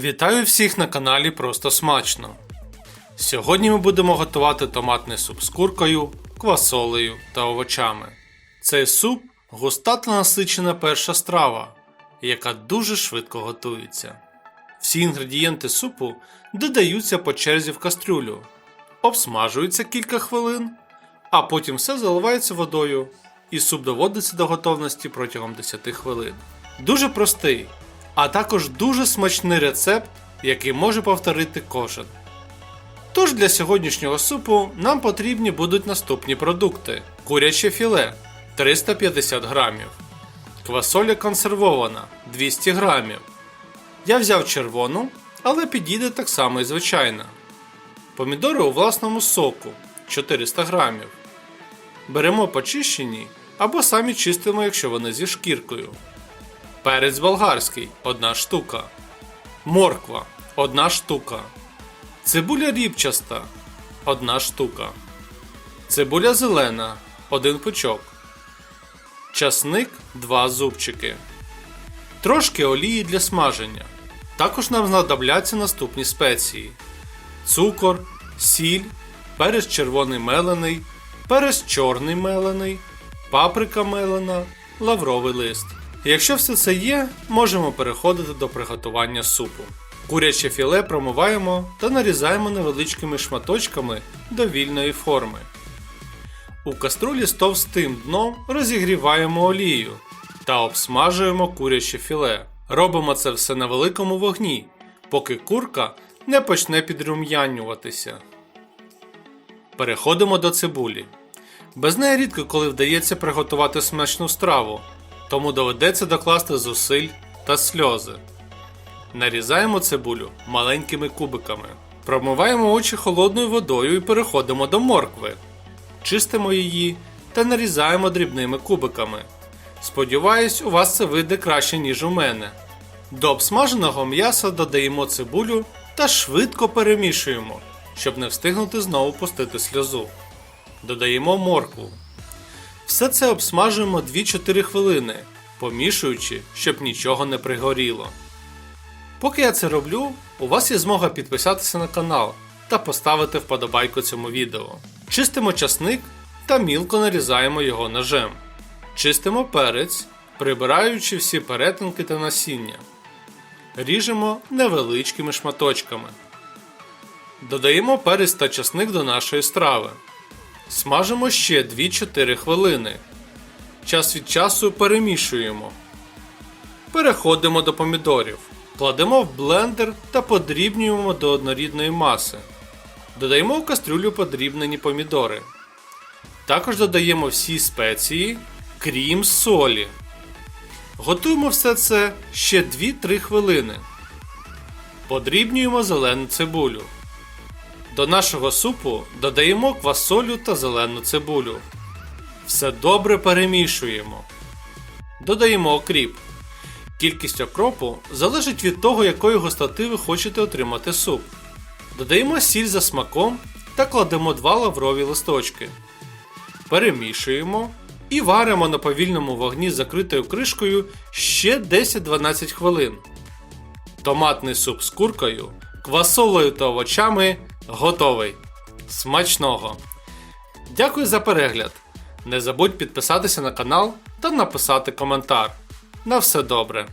Вітаю всіх на каналі Просто Смачно. Сьогодні ми будемо готувати томатний суп з куркою, квасолею та овочами. Цей суп густа та насичена перша страва, яка дуже швидко готується. Всі інгредієнти супу додаються по черзі в кастрюлю, обсмажуються кілька хвилин, а потім все заливається водою, і суп доводиться до готовності протягом 10 хвилин. Дуже простий, а також дуже смачний рецепт, який може повторити кожен. Тож для сьогоднішнього супу нам потрібні будуть наступні продукти: куряче філе 350 грамів, квасоля консервована 200 грамів. Я взяв червону, але підійде так само і звичайна. Помідори у власному соку 400 грамів. Беремо почищені або самі чистимо, якщо вони зі шкіркою. Перець болгарський 1 штука. Морква 1 штука. Цибуля рібчаста 1 штука. Цибуля зелена 1 пучок. Часник 2 зубчики. Трошки олії для смаження. Також нам знадобляться наступні спеції: цукор, сіль, перець червоний мелений, перець чорний мелений, паприка мелена, лавровий лист. Якщо все це є, можемо переходити до приготування супу. Куряче філе промиваємо та нарізаємо невеличкими шматочками до вільної форми. У каструлі з товстим дном розігріваємо олію та обсмажуємо куряче філе. Робимо це все на великому вогні, поки курка не почне підрум'янюватися. Переходимо до цибулі. Без неї рідко коли вдається приготувати смачну страву, тому доведеться докласти зусиль та сльози. Нарізаємо цибулю маленькими кубиками. Промиваємо очі холодною водою і переходимо до моркви. Чистимо її та нарізаємо дрібними кубиками. Сподіваюсь, у вас це вийде краще, ніж у мене. До обсмаженого м'яса додаємо цибулю та швидко перемішуємо, щоб не встигнути знову пустити сльозу. Додаємо моркву. Все це обсмажуємо 2-4 хвилини, помішуючи, щоб нічого не пригоріло. Поки я це роблю, у вас є змога підписатися на канал та поставити вподобайку цьому відео. Чистимо часник та мілко нарізаємо його ножем. Чистимо перець, прибираючи всі перетинки та насіння. Ріжемо невеличкими шматочками. Додаємо перець та часник до нашої страви. Смажимо ще 2-4 хвилини. Час від часу перемішуємо. Переходимо до помідорів. Кладемо в блендер та подрібнюємо до однорідної маси. Додаємо в кастрюлю подрібнені помідори. Також додаємо всі спеції, крім солі. Готуємо все це ще 2-3 хвилини. Подрібнюємо зелену цибулю. До нашого супу додаємо квасолю та зелену цибулю. Все добре перемішуємо. Додаємо окріп. Кількість окропу залежить від того, якої густоти ви хочете отримати суп. Додаємо сіль за смаком та кладемо 2 лаврові листочки. Перемішуємо і варимо на повільному вогні з закритою кришкою ще 10-12 хвилин. Томатний суп з куркою, квасолою та овочами готовий. Смачного! Дякую за перегляд! Не забудь підписатися на канал та написати коментар. На все добре!